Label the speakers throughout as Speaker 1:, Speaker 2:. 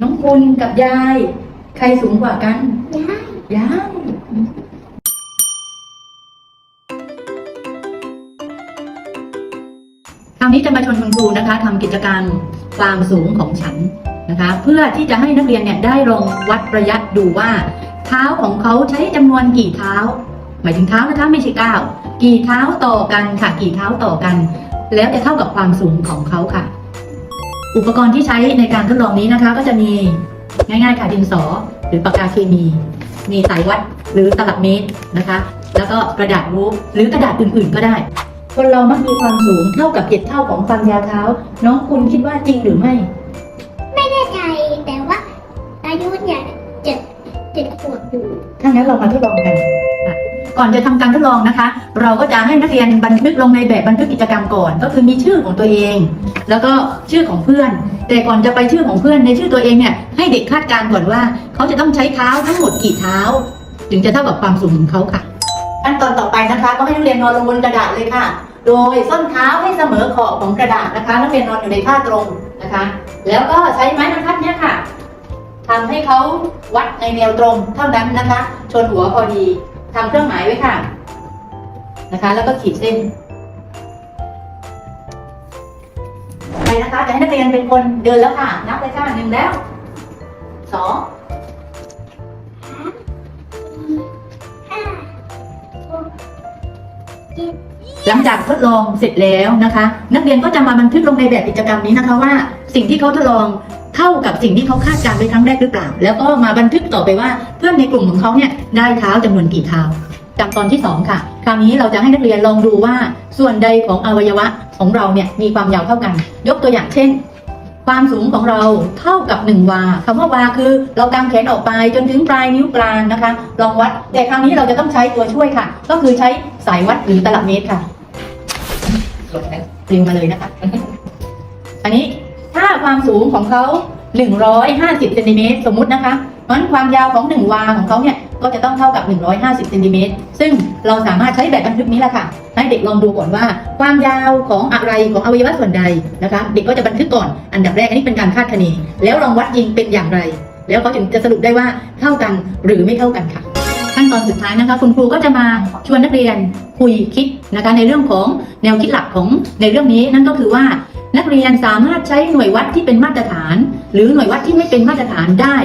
Speaker 1: น้องคุณกับยาย ใครสูงกว่ากัน
Speaker 2: ยาย
Speaker 1: ยาย คราวนี้จะมาชวนคุณครูนะคะทำกิจกรรมความสูงของฉันนะคะ เพื่อที่จะให้นักเรียนเนี่ยได้ลองวัดระยะดูว่า เท้าของเขาใช้จำนวนกี่เท้า หมายถึงเท้านะคะไม่ใช่ก้าวกี่เท้าต่อกันค่ะ กี่เท้าต่อกัน แล้วจะเท่ากับความสูงของเขาค่ะ อุปกรณ์ที่ใช้ในการทดลองนี้นะคะ ก็จะมีง่ายๆค่ะดินสอ หรือปากกาเคมี มีสายวัดหรือตลับเมตรนะคะ แล้วก็กระดาษรูปหรือกระดาษอื่นๆก็ได้คนเรามักมีความสูงเท่ากับเจ็ดเท่าของความยาวเท้า น้องคุณคิดว่าจริงหรือไม่
Speaker 2: ไม่แน่ใจแต่ว่าอายุเนี่ยเจ็ดเจ็ดขวบอยู่
Speaker 1: ถ้างั้นเรามาทดลองกันอะ ก่อนจะทำการทดลองนะคะ เราก็จะให้นักเรียนบันทึกลงในแบบบันทึกกิจกรรมก่อน ก็คือมีชื่อของตัวเอง แล้วก็ชื่อของเพื่อน แต่ก่อนจะไปชื่อของเพื่อนในชื่อตัวเองเนี่ยให้เด็กคาดการณ์ก่อนว่า เขาจะต้องใช้เท้าทั้งหมดกี่เท้า ถึงจะเท่ากับความสูงของเขาค่ะขั้นตอนต่อไปนะคะ ก็ให้นักเรียนนอนลงบนกระดาษเลยค่ะ โดยส้นเท้าให้เสมอขอบของกระดาษนะคะนักเรียนนอนอยู่ในท่าตรงนะคะ แล้วก็ใช้ไม้บรรทัดเนี่ยค่ะทำให้เขาวัดในแนวตรงเท่านั้นนะคะ ชนหัวพอดี ทำเครื่องหมายไว้ค่ะ นะคะ แล้วก็ขีดเส้นไปนะคะจะให้นักเรียนเป็นคนเดินแล้วค่ะ นับเลยค่ะหนึ่งแล้วสอง
Speaker 2: ห้าหกเจ็ด
Speaker 1: หลังจากทดลองเสร็จแล้วนะคะ นักเรียนก็จะมาบันทึกลงในแบบกิจกรรมนี้นะคะว่า สิ่งที่เขาทดลอง เท่ากับสิ่งที่เขาคาดการณ์ไว้ครั้งแรกหรือเปล่า แล้วก็มาบันทึกต่อไปว่าเพื่อนในกลุ่มของเขาเนี่ยได้เท้าจำนวนกี่เท้าจำตอนที่สองค่ะ คราวนี้เราจะให้นักเรียนลองดูว่าส่วนใดของอวัยวะของเราเนี่ยมีความยาวเท่ากัน ยกตัวอย่างเช่น ความสูงของเราเท่ากับ 1 วาคำว่าวาคือ เรากางแขนออกไปจนถึงปลายนิ้วกลางนะคะ ลองวัด แต่คราวนี้เราจะต้องใช้ตัวช่วยค่ะ ก็คือใช้สายวัดหรือตลับเมตรค่ะลงแล้วดึงมาเลยนะคะ อันนี้ถ้า ความสูงของเขา150เซนติเมตรสมมุตินะคะเพราะนั้นความยาวของ 1 วาของเขาเนี่ยก็จะต้องเท่ากับ 150เซนติเมตรซึ่งเราสามารถใช้แบบบันทึกนี้แหละค่ะ ให้เด็กลองดูก่อนว่า ความยาวของอะไรของอวัยวะส่วนใดนะคะ เด็กก็จะบันทึกก่อน อันดับแรกอันนี้เป็นการคาดคะเนแล้วลองวัดจริงเป็นอย่างไร แล้วเขาถึงจะสรุปได้ว่าเท่ากันหรือไม่เท่ากันค่ะขั้นตอนสุดท้ายนะคะคุณครูก็จะมาชวนนักเรียนคุยคิดนะคะในเรื่องของแนวคิดหลักของในเรื่องนี้นั่นก็คือว่า นักเรียนสามารถใช้หน่วยวัดที่เป็นมาตรฐาน หรือหน่วยวัดที่ไม่เป็นมาตรฐานได้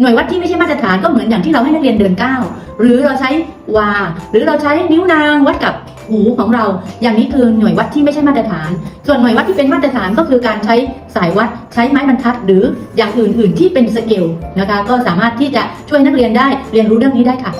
Speaker 1: หน่วยวัดที่ไม่ใช่มาตรฐานก็เหมือนอย่างที่เราให้นักเรียนเดินก้าวหรือเราใช้วา หรือเราใช้นิ้วนางวัดกับหูของเรา อย่างนี้คือหน่วยวัดที่ไม่ใช่มาตรฐาน ส่วนหน่วยวัดที่เป็นมาตรฐานก็คือการใช้สายวัดใช้ไม้บรรทัด หรืออย่างอื่นๆที่เป็นสเกลนะคะก็สามารถที่จะช่วยนักเรียนได้เรียนรู้เรื่องนี้ได้ค่ะ